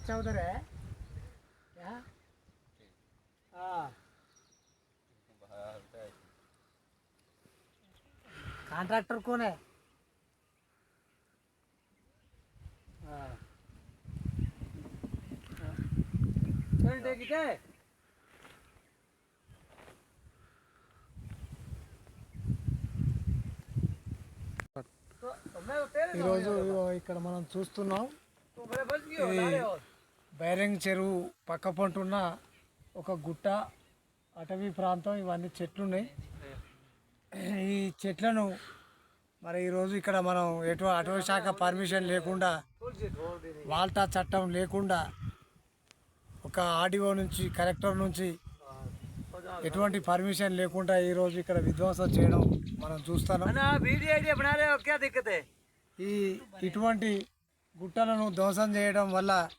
चौधरी है क्या हाँ कॉन्ट्रैक्टर कौन है हाँ चल ठीक है ఈరోజు ఇక్కడ మనం చూస్తున్నాం ఇది బైరంగ్ చెరువు పక్క పంటున్న ఒక గుట్ట అటవీ ప్రాంతం. ఇవన్నీ చెట్లు ఉన్నాయి ఈ చెట్లను మరి ఈరోజు ఇక్కడ మనం ఎటు అటవీ శాఖ పర్మిషన్ లేకుండా వాల్టా చట్టం లేకుండా ఒక ఆర్డీఓ నుంచి కలెక్టర్ నుంచి ఎటువంటి పర్మిషన్ లేకుండా ఈరోజు ఇక్కడ విధ్వంసం చేయడం మనం చూస్తాం ఈ ఇటువంటి గుట్టలను ధ్వంసం చేయడం వల్ల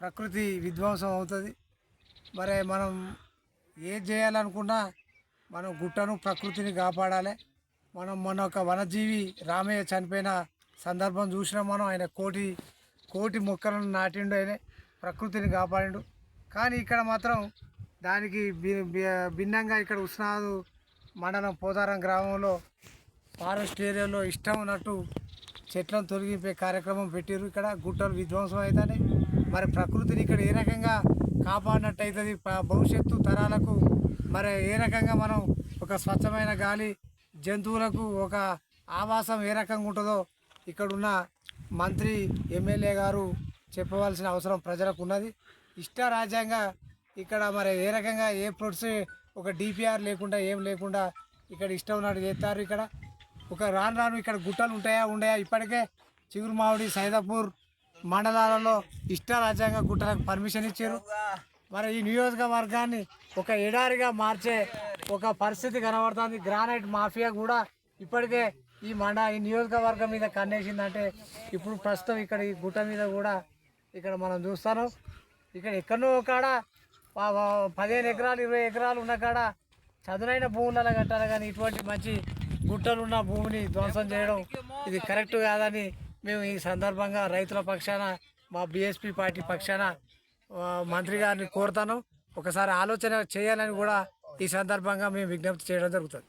ప్రకృతి విధ్వంసం అవుతుంది. మరి మనం ఏం చేయాలనుకున్నా మనం గుట్టను ప్రకృతిని కాపాడాలి. మనం మన ఒక వనజీవి రామయ్య చనిపోయిన సందర్భం చూసినాం మనం. ఆయన కోటి కోటి మొక్కలను నాటిండు ఆయన. ప్రకృతిని కాపాడిండు. కానీ ఇక్కడ మాత్రం దానికి బి- భిన్నంగా ఇక్కడ ఉస్నాదు మండలం పోతారం గ్రామంలో ఫారెస్ట్ ఏరియాలో ఇష్టం ఉన్నట్టు చెట్లను తొలగింపే కార్యక్రమం పెట్టారు ఇక్కడ. గుట్టలు విధ్వంసం అవుతాయి మరి ప్రకృతిని ఇక్కడ ఏ రకంగా కాపాడినట్టు అవుతుంది భవిష్యత్తు తరాలకు మరి ఏ రకంగా మనం ఒక స్వచ్ఛమైన గాలి జంతువులకు ఒక ఆవాసం ఏ రకంగా ఉంటుందో ఇక్కడున్న మంత్రి ఎమ్మెల్యే గారు చెప్పవలసిన అవసరం ప్రజలకు ఉన్నది. ఇష్ట రాజ్యాంగా ఇక్కడ మరి ఏ రకంగా ఏ ప్రొడ్యూస్ ఒక డిపిఆర్ లేకుండా ఏం లేకుండా ఇక్కడ ఇష్టం ఉన్నట్టు చేస్తారు ఇక్కడ. ఒక రాను రాను ఇక్కడ గుట్టలు ఉంటాయా ఉండయా? ఇప్పటికే చిగురుమావిడి సైదాపూర్ మండలాలలో ఇష్ట రాజ్యాంగ గుట్టలకు పర్మిషన్ ఇచ్చారు. మరి ఈ నియోజకవర్గాన్ని ఒక ఎడారిగా మార్చే ఒక పరిస్థితి కనబడుతుంది. గ్రానైట్ మాఫియా కూడా ఇప్పటికే ఈ మండ ఈ నియోజకవర్గం మీద కన్నేసిందంటే ఇప్పుడు ప్రస్తుతం ఇక్కడ ఈ గుట్ట మీద కూడా ఇక్కడ మనం చూస్తాను ఇక్కడ ఎక్కడో కాడ పదిహేను ఎకరాలు ఇరవై ఎకరాలు ఉన్న కాడ చదునైన భూములలో కట్టాలి కానీ ఇటువంటి మంచి గుట్టలున్న భూమిని ధ్వంసం చేయడం ఇది కరెక్ట్ కాదని మేము ఈ సందర్భంగా రైతుల పక్షాన మా బీఎస్పీ పార్టీ పక్షాన మంత్రి గారిని కోరుతాను. ఒకసారి ఆలోచన చేయాలని కూడా ఈ సందర్భంగా మేము విజ్ఞప్తి చేయడం జరుగుతుంది.